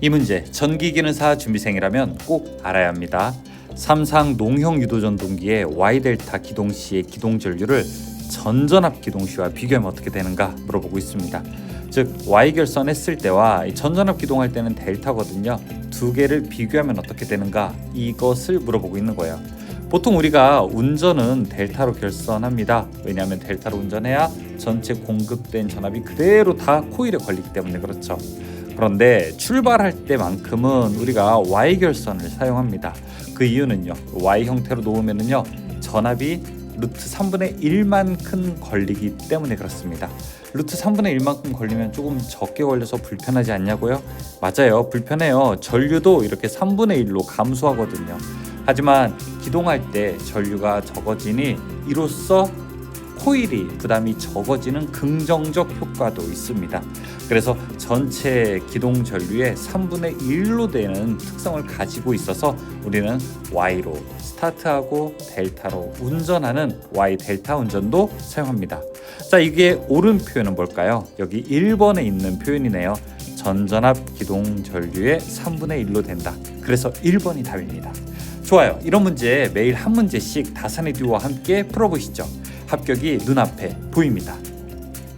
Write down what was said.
이 문제 전기기능사 준비생이라면 꼭 알아야 합니다. 삼상 농형 유도 전동기의 Y 델타 기동 시의 기동 전류를 전전압 기동 시와 비교하면 어떻게 되는가 물어보고 있습니다. 즉 Y 결선 했을 때와 이 전전압 기동할 때는 델타거든요. 두 개를 비교하면 어떻게 되는가 이것을 물어보고 있는 거예요. 보통 우리가 운전은 델타로 결선합니다. 왜냐하면 델타로 운전해야 전체 공급된 전압이 그대로 다 코일에 걸리기 때문에 그렇죠. 그런데 출발할 때만큼은 우리가 Y 결선을 사용합니다. 그 이유는요. Y 형태로 놓으면은요. 전압이 루트 3분의 1만큼 걸리기 때문에 그렇습니다. 루트 3분의 1만큼 걸리면 조금 적게 걸려서 불편하지 않냐고요? 맞아요. 불편해요. 전류도 이렇게 3분의 1로 감소하거든요. 하지만 기동할 때 전류가 적어지니 이로써 코일이 부담이 적어지는 긍정적 효과도 있습니다. 그래서 전체 기동 전류의 3분의 1로 되는 특성을 가지고 있어서 우리는 Y로 스타트하고 델타로 운전하는 Y 델타 운전도 사용합니다. 자, 이게 옳은 표현은 뭘까요? 여기 1번에 있는 표현이네요. 전전압 기동 전류의 3분의 1로 된다. 그래서 1번이 답입니다. 좋아요. 이런 문제 매일 한 문제씩 다산의 듀오와 함께 풀어보시죠. 합격이 눈앞에 보입니다.